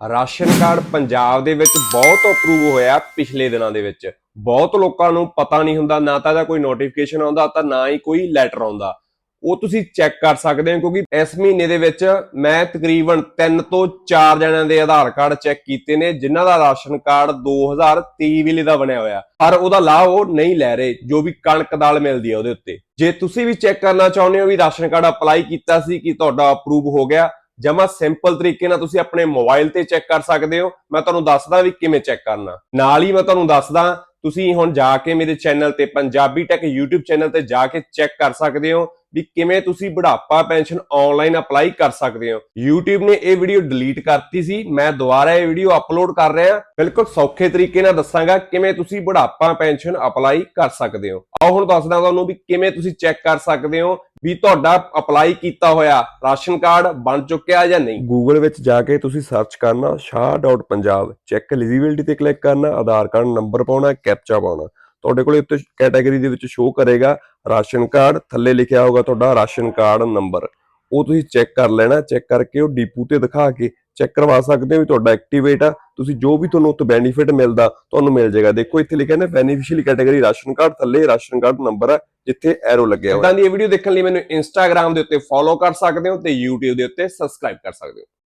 Ration card Punjab ਦੇ ਵਿੱਚ ਬਹੁਤ ਅਪਰੂਵ ਹੋਇਆ ਪਿਛਲੇ ਦਿਨਾਂ ਦੇ ਵਿੱਚ। ਬਹੁਤ ਲੋਕਾਂ ਨੂੰ ਪਤਾ ਨਹੀਂ ਹੁੰਦਾ, ਨਾ ਤਾਂ ਇਹਦਾ ਕੋਈ ਨੋਟੀਫਿਕੇਸ਼ਨ ਆਉਂਦਾ, ਤਾਂ ਨਾ ਹੀ ਕੋਈ ਲੈਟਰ ਆਉਂਦਾ। ਉਹ ਤੁਸੀਂ ਚੈੱਕ ਕਰ ਸਕਦੇ ਹੋ, ਕਿਉਂਕਿ ਇਸ ਮਹੀਨੇ ਦੇ ਵਿੱਚ ਮੈਂ ਤਕਰੀਬਨ 3 ਤੋਂ 4 ਜਣਿਆਂ ਦੇ ਆਧਾਰ ਕਾਰਡ ਚੈੱਕ ਕੀਤੇ ਨੇ, ਜਿਨ੍ਹਾਂ ਦਾ ਰਾਸ਼ਨ ਕਾਰਡ 2023 ਵੇਲੇ ਦਾ ਬਣਿਆ ਹੋਇਆ। ਪਰ ਉਹਦਾ ਲਾਭ ਉਹ ਨਹੀਂ ਲੈ ਰਹੇ, ਜੋ ਵੀ ਕਣਕ ਦਾਲ ਮਿਲਦੀ ਹੈ ਉਹਦੇ ਉੱਤੇ। ਜੇ ਤੁਸੀਂ ਵੀ ਚੈੱਕ ਕਰਨਾ ਚਾਹੁੰਦੇ ਹੋ ਵੀ ਰਾਸ਼ਨ ਕਾਰਡ ਅਪਲਾਈ ਕੀਤਾ ਸੀ, ਕਿ ਤੁਹਾਡਾ ਅਪਰੂਵ ਹੋ ਗਿਆ ਜਮਾ ਸਿੰਪਲ ਤਰੀਕੇ ਨਾਲ ਤੁਸੀਂ ਆਪਣੇ ਮੋਬਾਈਲ ਤੇ ਚੈੱਕ ਕਰ ਸਕਦੇ ਹੋ। ਮੈਂ ਤੁਹਾਨੂੰ ਦੱਸਦਾ ਵੀ ਕਿਵੇਂ ਚੈੱਕ ਕਰਨਾ। ਨਾਲ ਹੀ ਮੈਂ ਤੁਹਾਨੂੰ ਦੱਸਦਾ, ਤੁਸੀਂ ਹੁਣ ਜਾ ਕੇ ਮੇਰੇ ਚੈਨਲ ਤੇ, ਪੰਜਾਬੀ ਟੈਕ YouTube ਚੈਨਲ ਤੇ ਜਾ ਕੇ ਚੈੱਕ ਕਰ ਸਕਦੇ ਹੋ ਵੀ ਕਿਵੇਂ ਤੁਸੀਂ ਬੁਢਾਪਾ ਪੈਨਸ਼ਨ ਆਨਲਾਈਨ ਅਪਲਾਈ ਕਰ ਸਕਦੇ ਹੋ। YouTube ਨੇ ਇਹ ਵੀਡੀਓ ਡਿਲੀਟ ਕਰਤੀ ਸੀ। ਮੈਂ ਦੁਬਾਰਾ ਇਹ ਵੀਡੀਓ ਅਪਲੋਡ ਕਰ ਰਿਹਾ। ਬਿਲਕੁਲ ਸੌਖੇ ਤਰੀਕੇ ਨਾਲ ਦੱਸਾਂਗਾ ਕਿਵੇਂ ਤੁਸੀਂ ਬੁਢਾਪਾ ਪੈਨਸ਼ਨ ਅਪਲਾਈ ਕਰ ਸਕਦੇ ਹੋ। ਆਓ ਹੁਣ ਦੱਸਦਾ ਤੁਹਾਨੂੰ ਵੀ ਕਿਵੇਂ ਤੁਸੀਂ ਚੈੱਕ ਕਰ ਸਕਦੇ ਹੋ। ਵੀ ਤੁਹਾਡਾ ਅਪਲਾਈ ਕੀਤਾ ਹੋਇਆ ਰਾਸ਼ਨ ਕਾਰਡ ਬਣ ਚੁੱਕਿਆ ਜਾਂ ਨਹੀਂ? ਗੂਗਲ ਵਿੱਚ ਜਾ ਕੇ ਤੁਸੀਂ ਸਰਚ ਕਰਨਾ shah.punjab ਚੈੱਕ ਐਲੀਜੀਬਿਲਟੀ ਤੇ ਕਲਿੱਕ ਕਰਨਾ, ਆਧਾਰ ਕਾਰਡ ਨੰਬਰ ਪਾਉਣਾ ਕੈਪਚਾ ਪਾਉਣਾ। ਤੁਹਾਡੇ ਕੋਲ ਉੱਤੇ ਕੈਟਾਗਰੀ ਦੇ ਵਿੱਚ ਸ਼ੋ ਕਰੇਗਾ ਰਾਸ਼ਨ ਕਾਰਡ, ਥੱਲੇ ਲਿਖਿਆ ਹੋਗਾ ਤੁਹਾਡਾ ਰਾਸ਼ਨ ਕਾਰਡ ਨੰਬਰ ਉਹ ਤੁਸੀਂ ਚੈੱਕ ਕਰ ਲੈਣਾ, ਚੈੱਕ ਕਰਕੇ ਉਹ ਡੀਪੂ ਤੇ ਦਿਖਾ ਕੇ ਚੈੱਕ ਕਰਵਾ ਸਕਦੇ ਹੋ ਵੀ ਤੁਹਾਡਾ ਐਕਟੀਵੇਟ ਆ। ਤੁਸੀਂ ਜੋ ਵੀ ਤੁਹਾਨੂੰ ਉੱਤੇ ਬੈਨੀਫਿਟ ਮਿਲਦਾ, ਤੁਹਾਨੂੰ ਮਿਲ ਜਾਏਗਾ। ਦੇਖੋ, ਇੱਥੇ ਲਿਖਿਆ ਨੇ ਬੈਨੀਫੀਸ਼ੀਅਲ ਕੈਟਾਗਰੀ ਰਾਸ਼ਨ ਕਾਰਡ, ਥੱਲੇ ਰਾਸ਼ਨ ਕਾਰਡ ਨੰਬਰ ਆ, ਜਿੱਥੇ ਐਰੋ ਲੱਗਿਆ ਹੋਇਆ। ਇਦਾਂ ਦੀ ਇਹ ਵੀਡੀਓ ਦੇਖਣ ਲਈ ਮੈਨੂੰ ਇੰਸਟਾਗ੍ਰam ਦੇ ਉੱਤੇ ਫੋਲੋ ਕਰ ਸਕਦੇ ਹੋ ਤੇ YouTube ਦੇ ਉੱਤੇ ਸਬਸਕ੍ਰਾਈਬ ਕਰ ਸਕਦੇ ਹੋ।